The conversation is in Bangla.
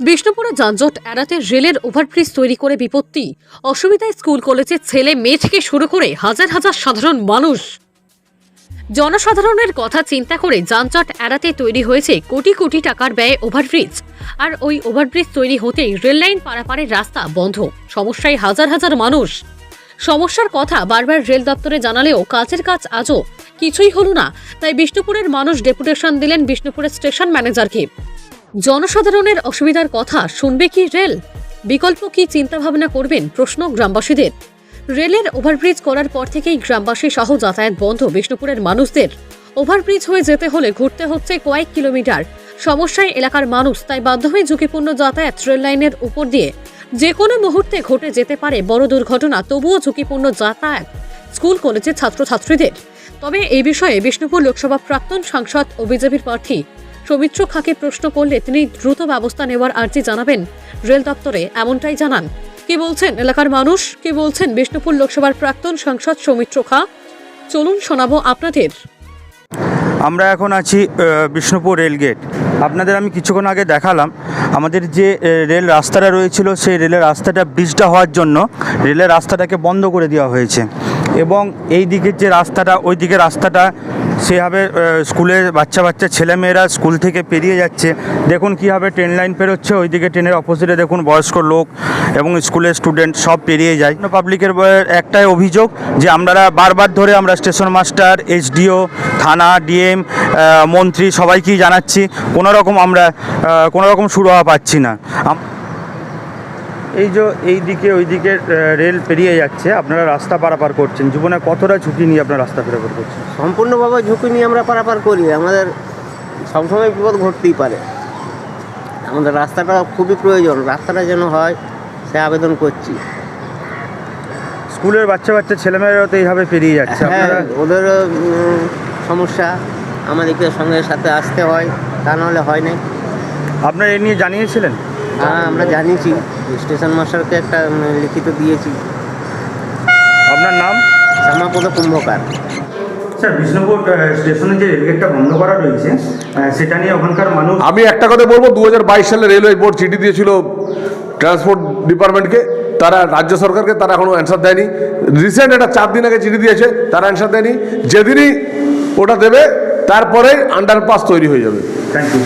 বিষ্ণুপুরে যানজট এড়াতে রেলের ওভারব্রিজ তৈরি করে বিপত্তি। অসুবিধায় স্কুল, কলেজের ছেলে, মেয়ে থেকে শুরু করে হাজার হাজার সাধারণ মানুষ। জনসাধারণের কথা চিন্তা করে যানজট এড়াতে তৈরি হয়েছে কোটি কোটি টাকার ব্যয়ে ওভারব্রিজ। আর ওই ওভারব্রিজ তৈরি হতেই রেললাইন পারাপারের রাস্তা বন্ধ। সমস্যায় হাজার হাজার মানুষ। সমস্যার কথা বারবার রেল দপ্তরে জানালেও কাজের কাজ আজও কিছুই হলো না। তাই বিষ্ণুপুরের মানুষ ডেপুটেশন দিলেন বিষ্ণুপুরের স্টেশন ম্যানেজারকে। জনসাধারণের অসুবিধার কথা শুনবে কি রেল? বিকল্প কি চিন্তাভাবনা করবেন? প্রশ্ন গ্রামবাসীদের। রেলের ওভারব্রিজ করার পর থেকেই গ্রামবাসী সহ যাতায়াত বন্ধ। বিষ্ণুপুরের মানুষদের ওভারব্রিজ হয়ে যেতে হলে ঘুরতে হচ্ছে কয়েক কিলোমিটার। সমস্যায় এলাকার মানুষ, তাই বাধ্য হয়ে ঝুঁকিপূর্ণ যাতায়াত রেল লাইনের উপর দিয়ে যে কোনো মুহূর্তে ঘটে যেতে পারে বড় দুর্ঘটনা, তবুও ঝুঁকিপূর্ণ যাতায়াত স্কুল, কলেজের ছাত্রছাত্রীদের। তবে এই বিষয়ে বিষ্ণুপুর লোকসভা প্রাক্তন সাংসদ ও বিজেপির প্রার্থী সৌমিত্র খাঁকে প্রশ্ন করলে তিনি দ্রুত ব্যবস্থা নেওয়ার আর্জি জানাবেন। রেল দপ্তরে এমনটাই জানান। কি বলছেন এলাকার মানুষ? কি বলছেন বিষ্ণুপুর লোকসভার প্রাক্তন সাংসদ সৌমিত্র খা? চলুন শোনাবো আপনাদের। আমরা এখন আছি বিষ্ণুপুর রেলগেট আপনাদের আমি কিছুক্ষণ আগে দেখালাম, আমাদের যে রেল রাস্তাটা রয়েছিল, সেই রেলের রাস্তাটা ব্রিজটা হওয়ার জন্য রেলের রাস্তাটাকে বন্ধ করে দেওয়া হয়েছে। এবং এই দিকের যে রাস্তাটা ওই দিকের রাস্তাটা সেভাবে স্কুলের বাচ্চা বাচ্চা ছেলেমেয়েরা স্কুল থেকে পেরিয়ে যাচ্ছে। দেখুন কীভাবে ট্রেন লাইন পেরোচ্ছে, ওইদিকে ট্রেনের অপোজিটে দেখুন বয়স্ক লোক এবং স্কুলের স্টুডেন্ট সব পেরিয়ে যায়। পাবলিকের একটাই অভিযোগ যে আমরা বারবার ধরে আমরা স্টেশন মাস্টার, এসডিও, থানা, ডিএম মন্ত্রী সবাইকেই জানাচ্ছি, কোনোরকম আমরা কোনোরকম কোনো রকম সুরাহা পাচ্ছি না। এই যে এই দিকে ওই দিকে রেল পেরিয়ে যাচ্ছে। আপনারা রাস্তা পারাপার করছেন। জীবনে কতটা ঝুঁকি নিয়ে আপনারা রাস্তা পারাপার করছেন? সম্পূর্ণভাবে ঝুঁকি নিয়ে আমরা পারাপার করি। আমাদের সবসময় বিপদ ঘটতেই পারে। আমাদের রাস্তাটা খুবই প্রয়োজন। রাস্তাটা যেন হয় সে আবেদন করছি। স্কুলের বাচ্চা বাচ্চা ছেলেমেয়েরাও তো এইভাবে পেরিয়ে যাচ্ছে। হ্যাঁ ওদের সমস্যা। আমাদেরকে সঙ্গে সাথে আসতে হয় তা নাহলে হয় না আপনারা এই নিয়ে জানিয়েছিলেন? হ্যাঁ আমরা জানিয়েছি। স্টেশন মাস্টারকে একটা লিখিত দিয়েছি। আপনার নাম? শ্যামাপদ কুম্ভকার। স্যার বিষ্ণুপুর স্টেশনে যে রেলগেটটা বন্ধ করা রয়েছে সেটা নিয়ে ওখানকার মানুষ আমি একটা কথা বলব দু হাজার বাইশ সালে রেলওয়ে বোর্ড চিঠি দিয়েছিল ট্রান্সপোর্ট ডিপার্টমেন্টকে তারা রাজ্য সরকারকে তারা এখনও অ্যান্সার দেয়নি। রিসেন্ট একটা চার দিন আগে চিঠি দিয়েছে তারা অ্যান্সার দেয়নি। যেদিনই ওটা দেবে তারপরেই আন্ডারপাস তৈরি হয়ে যাবে। Thank you